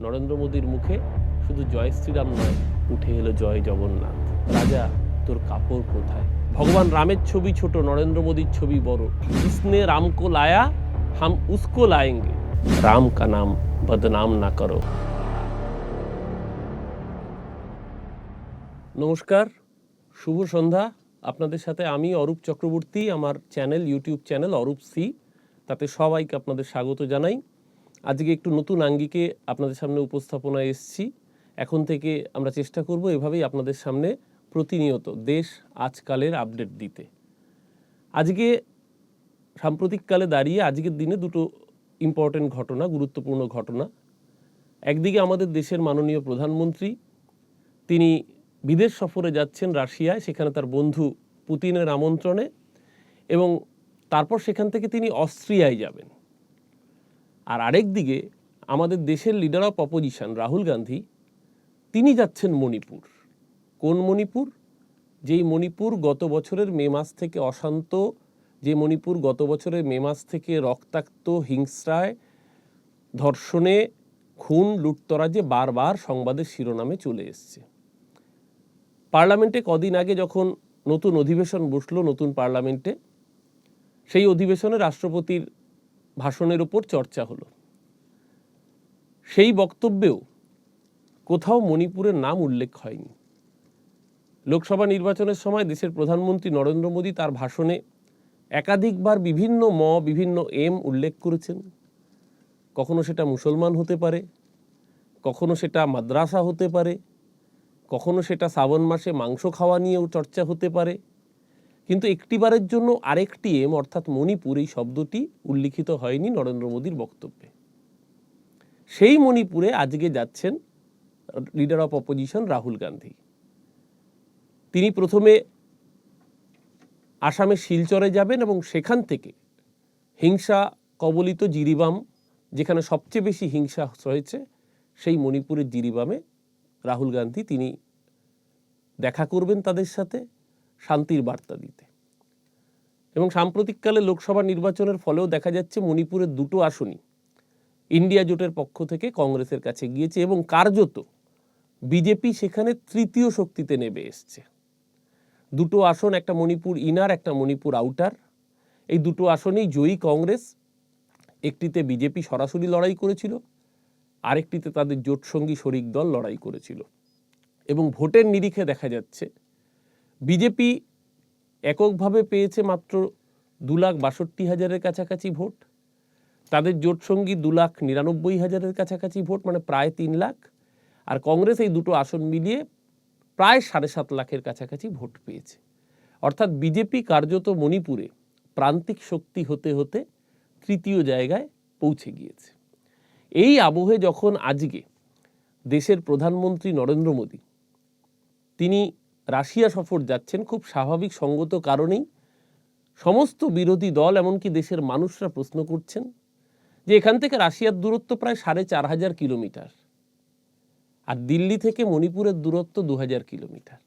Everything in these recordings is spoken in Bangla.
নরেন্দ্র মোদীর মুখে শুধু জয় শ্রীরাম নয়, উঠে এলো জয় জগন্নাথ। রাজা, তোর কাপড় কোথায়? ভগবান রামের ছবি ছোট, নরেন্দ্র মোদীর ছবি বড়। কৃষ্ণে রামকো লায়া, হাম উস্কো লায়েঙ্গে। রাম কা নাম বদনাম না করো। নমস্কার, শুভ সন্ধ্যা। আপনাদের সাথে আমি অরূপ চক্রবর্তী, আমার channel, YouTube channel Arup C. তাতে সবাইকে আপনাদের স্বাগত জানাই। আজকে একটু নতুন আঙ্গিকে আপনাদের সামনে উপস্থাপনায় এসছি। এখন থেকে আমরা চেষ্টা করব এভাবেই আপনাদের সামনে প্রতিনিয়ত দেশ আজকালের আপডেট দিতে। আজকে সাম্প্রতিককালে দাঁড়িয়ে আজকের দিনে দুটো ইম্পর্টেন্ট ঘটনা, গুরুত্বপূর্ণ ঘটনা। একদিকে আমাদের দেশের মাননীয় প্রধানমন্ত্রী, তিনি বিদেশ সফরে যাচ্ছেন রাশিয়ায়, সেখানে তার বন্ধু পুতিনের আমন্ত্রণে এবং তারপর সেখান থেকে তিনি অস্ট্রিয়ায় যাবেন। আর আরেক দিকে আমাদের দেশের leader of opposition Rahul Gandhi, তিনি যাচ্ছেন মণিপুর। কোন মণিপুর? যেই মণিপুর গত বছরের মে মাস থেকে অশান্ত, যে মণিপুর গত বছরের মে মাস থেকে রক্তাক্ত, হিংস্রায়, ধর্ষণে, খুন, লুটতরাজে বারবার সংবাদের শিরোনামে চলে এসছে। পার্লামেন্টে কদিন আগে যখন নতুন অধিবেশন বসল নতুন পার্লামেন্টে, সেই অধিবেশনে রাষ্ট্রপতির ভাষণের উপর চর্চা হলো। সেই বক্তব্যেও কোথাও মণিপুরের নাম উল্লেখ হয়নি। লোকসভা নির্বাচনের সময় দেশের প্রধানমন্ত্রী নরেন্দ্র মোদী তার ভাষণে একাধিকবার বিভিন্ন ম, বিভিন্ন এম উল্লেখ করেছেন। কখনো সেটা মুসলমান হতে পারে, কখনো সেটা মাদ্রাসা হতে পারে, কখনো সেটা শ্রাবণ মাসে মাংস খাওয়া নিয়েও চর্চা হতে পারে। কিন্তু একটিবারের জন্য আরেকটি এম, অর্থাৎ মণিপুর, এই শব্দটি উল্লিখিত হয়নি নরেন্দ্র মোদীর বক্তব্যে। সেই মণিপুরে আজকে যাচ্ছেন leader of opposition Rahul Gandhi. তিনি প্রথমে আসামের শিলচরে যাবেন এবং সেখান থেকে হিংসা কবলিত জিরিবাম, যেখানে সবচেয়ে বেশি হিংসা হয়েছে সেই মণিপুরের জিরিবামে রাহুল গান্ধী তিনি দেখা করবেন তাদের সাথে। শান্তির বার্তা দিতে। এবং সাম্প্রতিককালে লোকসভা নির্বাচনের ফলেও দেখা যাচ্ছে মণিপুরের দুটো আসনই ইন্ডিয়া জোটের পক্ষ থেকে কংগ্রেসের কাছে গিয়েছে এবং কার্যত বিজেপি সেখানে তৃতীয় শক্তিতে নেমে এসছে। দুটো আসন, একটা মণিপুর ইনার, একটা মণিপুর আউটার। এই দুটো আসনেই জয়ী কংগ্রেস। একটিতে বিজেপি সরাসরি লড়াই করেছিল, আরেকটিতে তাদের জোটসঙ্গী শরিক দল লড়াই করেছিল। এবং ভোটের নিরিখে দেখা যাচ্ছে বিজেপি এককভাবে পেয়েছে মাত্র দু লাখ বাষট্টি হাজারের কাছাকাছি ভোট। তাদের জোটসঙ্গী দু লাখ নিরানব্বই হাজারের কাছাকাছি ভোট মানে প্রায় তিন লাখ। আর কংগ্রেস এই দুটো আসন মিলিয়ে প্রায় সাড়ে সাত লাখের কাছাকাছি ভোট পেয়েছে। অর্থাৎ বিজেপি কার্যত মণিপুরে প্রান্তিক শক্তি হতে হতে তৃতীয় জায়গায় পৌঁছে গিয়েছে। এই আবহে যখন আজকে দেশের প্রধানমন্ত্রী নরেন্দ্র মোদী, তিনি রাশিয়া সফর যাচ্ছেন খুব স্বাভাবিক, সঙ্গত কারণেই। সমস্ত বিরোধী দল, এমনকি দেশের মানুষরা প্রশ্ন করছেন যে এখান থেকে রাশিয়ার দূরত্ব প্রায় সাড়ে চার হাজার কিলোমিটার আর দিল্লি থেকে মণিপুরের দূরত্ব দু হাজার কিলোমিটার।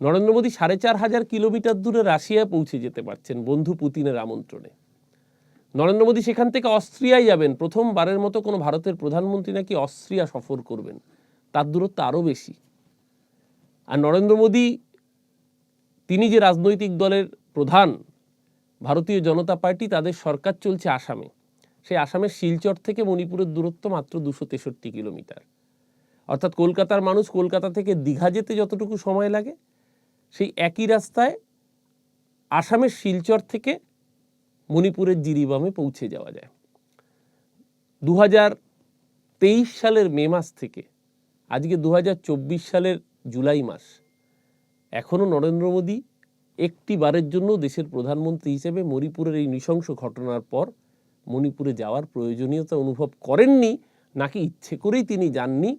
নরেন্দ্র মোদী সাড়ে চার হাজার কিলোমিটার দূরে রাশিয়ায় পৌঁছে যেতে পারছেন বন্ধু পুতিনের আমন্ত্রণে। নরেন্দ্র মোদী সেখান থেকে অস্ট্রিয়ায় যাবেন। প্রথমবারের মতো কোনো ভারতের প্রধানমন্ত্রী নাকি অস্ট্রিয়া সফর করবেন। তার দূরত্ব আরও বেশি। আর নরেন্দ্র মোদী, তিনি যে রাজনৈতিক দলের প্রধান ভারতীয় জনতা পার্টি, তাদের সরকার চলছে আসামে। সেই আসামের শিলচর থেকে মণিপুরের দূরত্ব মাত্র দুশো তেষট্টি কিলোমিটার। অর্থাৎ কলকাতার মানুষ কলকাতা থেকে দীঘা যেতে যতটুকু সময় লাগে, সেই একই রাস্তায় আসামের শিলচর থেকে মণিপুরের জিরিবামে পৌঁছে যাওয়া যায়। দু সালের মে মাস থেকে, আজকে দু হাজার চব্বিশ সালের জুলাই মাস। এখনও নরেন্দ্র মোদী একটি বারের জন্য দেশের প্রধানমন্ত্রী হিসেবে মণিপুরের এই নৃশংস ঘটনার পর মণিপুরে যাওয়ার প্রয়োজনীয়তা অনুভব করেননি, নাকি ইচ্ছে করেই তিনি যাননি?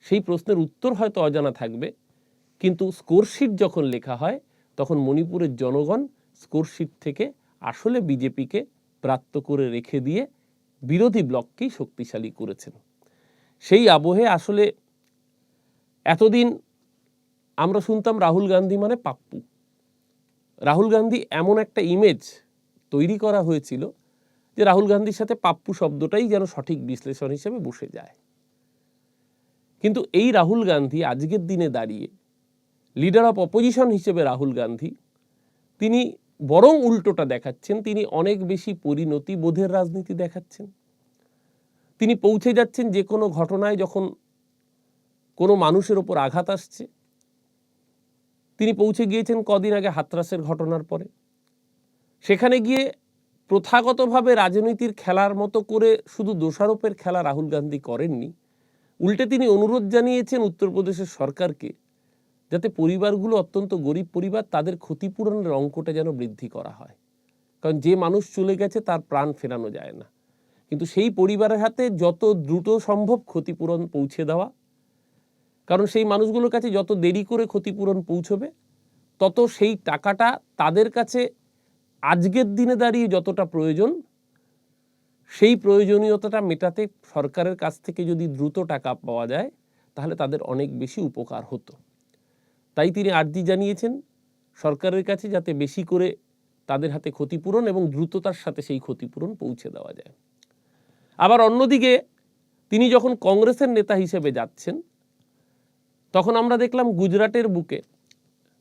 সেই প্রশ্নের উত্তর হয়তো অজানা থাকবে। কিন্তু স্কোরশিট যখন লেখা হয়, তখন মণিপুরের জনগণ স্কোরশিট থেকে আসলে বিজেপিকে প্রাপ্ত করে রেখে দিয়ে বিরোধী ব্লককেই শক্তিশালী করেছেন। সেই আবহে আসলে এতদিন আমরা শুনতাম রাহুল গান্ধী মানে পাপ্পু। রাহুল গান্ধী এমন একটা ইমেজ তৈরি করা হয়েছিল যে রাহুল গান্ধীর সাথে পাপ্পু শব্দটাই যেন সঠিক বিশ্লেষণ হিসেবে বসে যায়। কিন্তু এই রাহুল গান্ধী আজকের দিনে দাঁড়িয়ে লিডার অফ অপোজিশন হিসেবে রাহুল গান্ধী, তিনি বরং উল্টোটা দেখাচ্ছেন, তিনি অনেক বেশি পরিণতি বোধের রাজনীতি দেখাচ্ছেন। তিনি পৌঁছে যাচ্ছেন যে কোনো ঘটনায় যখন কোনো মানুষের ওপর আঘাত আসছে তিনি পৌঁছে গিয়েছেন কদিন আগে হাতরাসের ঘটনার পরে। সেখানে গিয়ে প্রথাগতভাবে রাজনীতির খেলার মতো করে শুধু দোষারোপের খেলা রাহুল গান্ধী করেননি, উল্টে তিনি অনুরোধ জানিয়েছেন উত্তরপ্রদেশের সরকারকে যাতে পরিবারগুলো অত্যন্ত গরিব পরিবার, তাদের ক্ষতিপূরণের অঙ্কটা যেন বৃদ্ধি করা হয়। কারণ যে মানুষ চলে গেছে, তার প্রাণ ফেরানো যায় না। কিন্তু সেই পরিবারের হাতে যত দ্রুত সম্ভব ক্ষতিপূরণ পৌঁছে দেওয়া কারণ সেই মানুষগুলোর কাছে যত দেরি করে ক্ষতিপূরণ পৌঁছবে, তত সেই টাকাটা তাদের কাছে আজকের দিনে দাঁড়িয়ে যতটা প্রয়োজন, সেই প্রয়োজনীয়তাটা মেটাতে সরকারের কাছ থেকে যদি দ্রুত টাকা পাওয়া যায়, তাহলে তাদের অনেক বেশি উপকার হতো। তাই তিনি আর্জি জানিয়েছেন সরকারের কাছে যাতে বেশি করে তাদের হাতে ক্ষতিপূরণ এবং দ্রুততার সাথে সেই ক্ষতিপূরণ পৌঁছে দেওয়া যায়। আবার অন্যদিকে তিনি যখন কংগ্রেসের নেতা হিসেবে যাচ্ছেন তখন আমরা দেখলাম গুজরাটের বুকে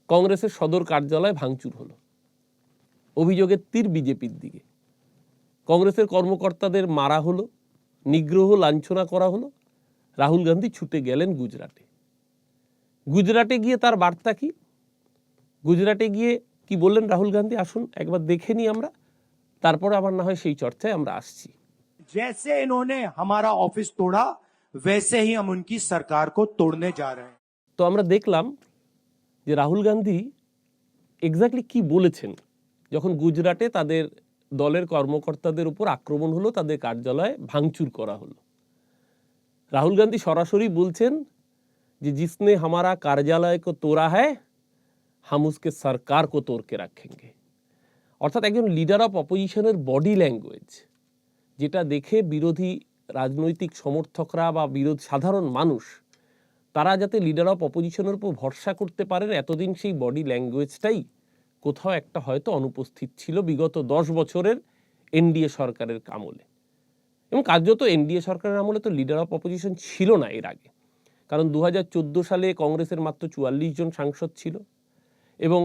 কংগ্রেসের সদর কার্যালয় ভাঙচুর হলো অভিযোগের তীর বিজেপির দিকে কংগ্রেসের কর্মকর্তাদের মারা হলো নিগ্রহ লাঞ্ছনা করা হলো রাহুল গান্ধী ছুটে গেলেন গুজরাটে গুজরাটে গিয়ে তার বার্তা কি গুজরাটে গিয়ে কি বললেন রাহুল গান্ধী আসুন একবার দেখে নিই আমরা তারপরে আবার না হয় সেই চর্চায় আমরা আসছি जैसे इन्होंने हमारा ऑफिस तोड़ा वैसे ही हम उनकी सरकार को तोड़ने जा रहे हैं তো আমরা দেখলাম যে রাহুল গান্ধী এক্স্যাক্টলি কি বলেছেন যখন গুজরাটে তাদের দলের কর্মকর্তাদের উপর আক্রমণ হলো, তাদের কার্যালয়ে ভাঙচুর করা হলো। রাহুল গান্ধী সরাসরি বলছেন যে, জিসনে হামারা কার্যালয় কো তোরা হ্যায়, হাম উসকে সরকার কো তোরকে রাখেঙ্গে। অর্থাৎ একজন লিডার অফ অপোজিশনের বডি ল্যাঙ্গুয়েজ যেটা দেখে বিরোধী রাজনৈতিক সমর্থকরা বা বিরোধী সাধারণ মানুষ তারা যাতে লিডার অফ অপোজিশনের উপর ভরসা করতে পারেন এতদিন সেই বডি ল্যাঙ্গুয়েজটাই কোথাও একটা হয়তো অনুপস্থিত ছিল বিগত দশ বছরের এনডিএ সরকারের আমলে। এবং কার্যত এনডিএ সরকারের আমলে তো লিডার অফ অপোজিশন ছিল না এর আগে। কারণ দু হাজার চোদ্দ সালে কংগ্রেসের মাত্র চুয়াল্লিশ জন সাংসদ ছিল এবং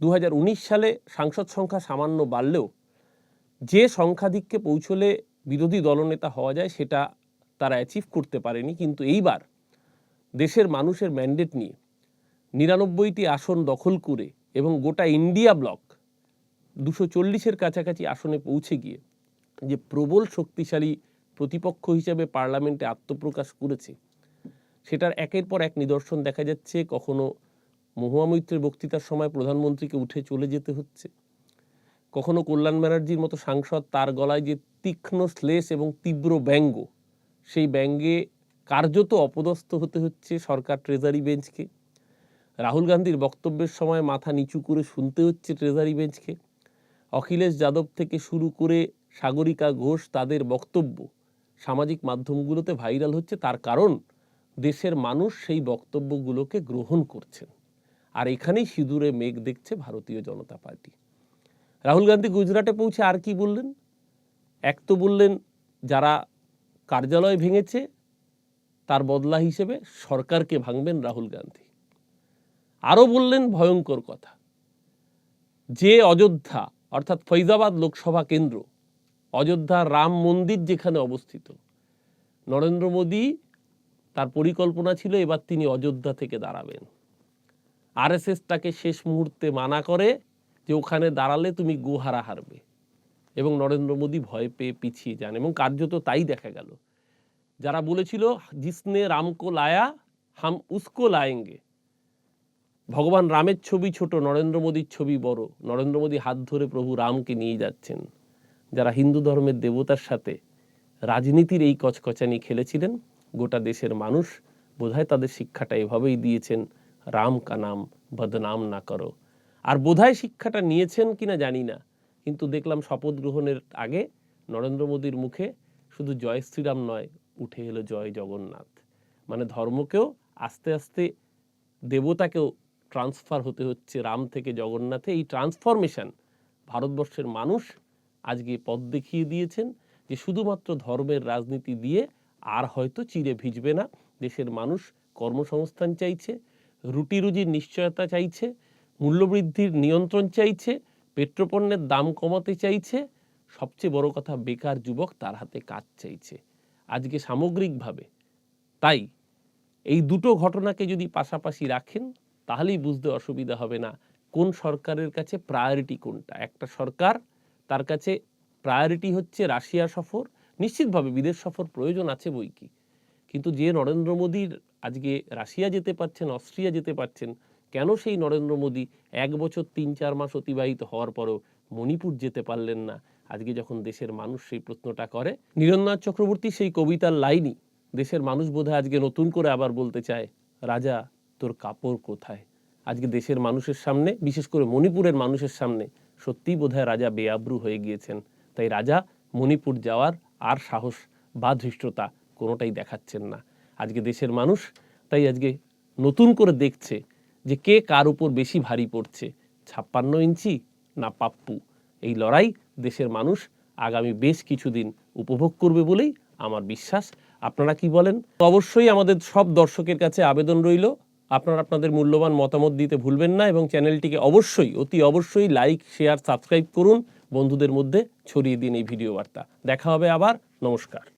দু হাজার উনিশ সালে সাংসদ সংখ্যা সামান্য বাড়লেও যে সংখ্যাধিক্যে পৌঁছলে বিরোধী দলনেতা হওয়া যায় সেটা তারা অ্যাচিভ করতে পারেনি। কিন্তু এইবার দেশের মানুষের ম্যান্ডেট নিয়ে নিরানব্বইটি আসন দখল করে এবং গোটা ইন্ডিয়া ব্লক দুশো চল্লিশের কাছাকাছি আসনে পৌঁছে গিয়ে যে প্রবল শক্তিশালী প্রতিপক্ষ হিসেবে পার্লামেন্টে আত্মপ্রকাশ করেছে, সেটার একের পর এক নিদর্শন দেখা যাচ্ছে। কখনো মহুয়া মৈত্রের বক্তৃতার সময় প্রধানমন্ত্রীকে উঠে চলে যেতে হচ্ছে। কখনো কল্যাণ ব্যানার্জির মতো সাংসদ তার গলায় যে তীক্ষ্ণ শ্লেষ এবং তীব্র ব্যঙ্গ, সেই ব্যঙ্গে কার্যত অপদস্থ হতে হচ্ছে সরকার ট্রেজারি বেঞ্চকে রাহুল গান্ধীর বক্তব্যের সময় মাথা নিচু করে শুনতে হচ্ছে ট্রেজারি বেঞ্চকে অখিলেশ যাদব থেকে শুরু করে সাগরিকা ঘোষ তাদের বক্তব্য সামাজিক মাধ্যমগুলোতে ভাইরাল হচ্ছে, তার কারণ দেশের মানুষ সেই বক্তব্যগুলোকে গ্রহণ করছেন। আর এখানেই সিঁদুরে মেঘ দেখছে ভারতীয় জনতা পার্টি। রাহুল গান্ধী গুজরাটে পৌঁছে আর কি বললেন? এক তো বললেন, যারা কার্যালয় ভেঙেছে তার বদলা হিসেবে সরকারকে ভাঙবেন রাহুল গান্ধী। আরও বললেন ভয়ঙ্কর কথা। যে অযোধ্যা, অর্থাৎ ফৈজাবাদ লোকসভা কেন্দ্র, অযোধ্যা রাম মন্দির যেখানে অবস্থিত, নরেন্দ্র মোদী তার পরিকল্পনা ছিল এবার তিনি অযোধ্যা থেকে দাঁড়াবেন। আরএসএস তাকে শেষ মুহূর্তে মানা করে যে ওখানে দাঁড়ালে তুমি গুহারা হারবে এবং নরেন্দ্র মোদী ভয় পেয়ে পিছিয়ে যান এবং কার্যত তাই দেখা গেল। যারা বলেছিল, জিসনে রামকো লায়া, হাম উসকো লায়েঙ্গে। ভগবান রামের ছবি ছোট, নরেন্দ্র মোদীর ছবি বড়। নরেন্দ্র মোদী হাত ধরে প্রভু রামকে নিয়ে যাচ্ছেন। যারা হিন্দু ধর্মের দেবতার সাথে রাজনীতির এই কচকচানি খেলেছিলেন, গোটা দেশের মানুষ বোধহয় তাদের শিক্ষাটা এভাবেই দিয়েছেন, রাম কা নাম, বদনাম না করো। আর বোধহয় শিক্ষাটা নিয়েছেন কিনা জানি না, কিন্তু দেখলাম শপথ গ্রহণের আগে নরেন্দ্র মোদীর মুখে শুধু জয় শ্রীরাম নয় উঠে এলো জয় জগন্নাথ। মানে ধর্মকেও আস্তে আস্তে দেবতাকেও ট্রান্সফার হতে হচ্ছে রাম থেকে জগন্নাথে। এই ট্রান্সফরমেশন ভারতবর্ষের মানুষ আজকে পথ দেখিয়ে দিয়েছেন যে শুধুমাত্র ধর্মের রাজনীতি দিয়ে আর হয়তো চিরে ভিজবে না। দেশের মানুষ কর্মসংস্থান চাইছে, রুটি রুজির নিশ্চয়তা চাইছে, মূল্যবৃদ্ধির নিয়ন্ত্রণ চাইছে, পেট্রোপণ্যের দাম কমাতে চাইছে। সবচেয়ে বড় কথা, বেকার যুবক তার হাতে কাজ চাইছে। আজকে সামগ্রিকভাবে। তাই এই দুটো ঘটনাকে যদি পাশাপাশি রাখেন, তাহলেই বুঝতে অসুবিধা হবে না কোন সরকারের কাছে প্রায়োরিটি কোনটা। একটা সরকার তার কাছে প্রায়োরিটি হচ্ছে রাশিয়া সফর, নিশ্চিতভাবে বিদেশ সফর প্রয়োজন আছে বই কি। কিন্তু যে নরেন্দ্র মোদীর আজকে রাশিয়া যেতে পারছেন, অস্ট্রিয়া যেতে পারছেন, কেন সেই নরেন্দ্র মোদী এক বছর তিন চার মাস অতিবাহিত হওয়ার পরও মণিপুর যেতে পারলেন না? আজকে যখন দেশের মানুষ সেই প্রশ্নটা করে নিরঞ্জনাথ চক্রবর্তী সেই কবিতার লাইনই, দেশের মানুষ বোধহয় আজকে নতুন করে আবার বলতে চায়, রাজা, তোর কাপড় কোথায়? আজকে দেশের মানুষের সামনে, বিশেষ করে মণিপুরের মানুষের সামনে, সত্যিই বোধহয় রাজা বেআব্রু হয়ে গিয়েছেন। তাই রাজা, মণিপুর যাওয়ার আর সাহস বা ধৃষ্টতা কোনোটাই দেখাচ্ছেন না। আজকে দেশের মানুষ তাই আজকে নতুন করে দেখছে যে কে কার উপর বেশি ভারী পড়ছে, ছাপ্পান্ন ইঞ্চি না পাপ্পু? এই লড়াই দেশের মানুষ আগামী বেশ কিছুদিন উপভোগ করবে বলেই আমার বিশ্বাস। আপনারা কি বলেন? অবশ্যই আমাদের সব দর্শকের কাছে আবেদন রইল। আপনারা আপনাদের মূল্যবান মতামত দিতে ভুলবেন না এবং চ্যানেলটিকে অবশ্যই, অতি অবশ্যই লাইক, শেয়ার, সাবস্ক্রাইব করুন। বন্ধুদের মধ্যে ছড়িয়ে দিন এই ভিডিও বার্তা। দেখা হবে আবার। নমস্কার।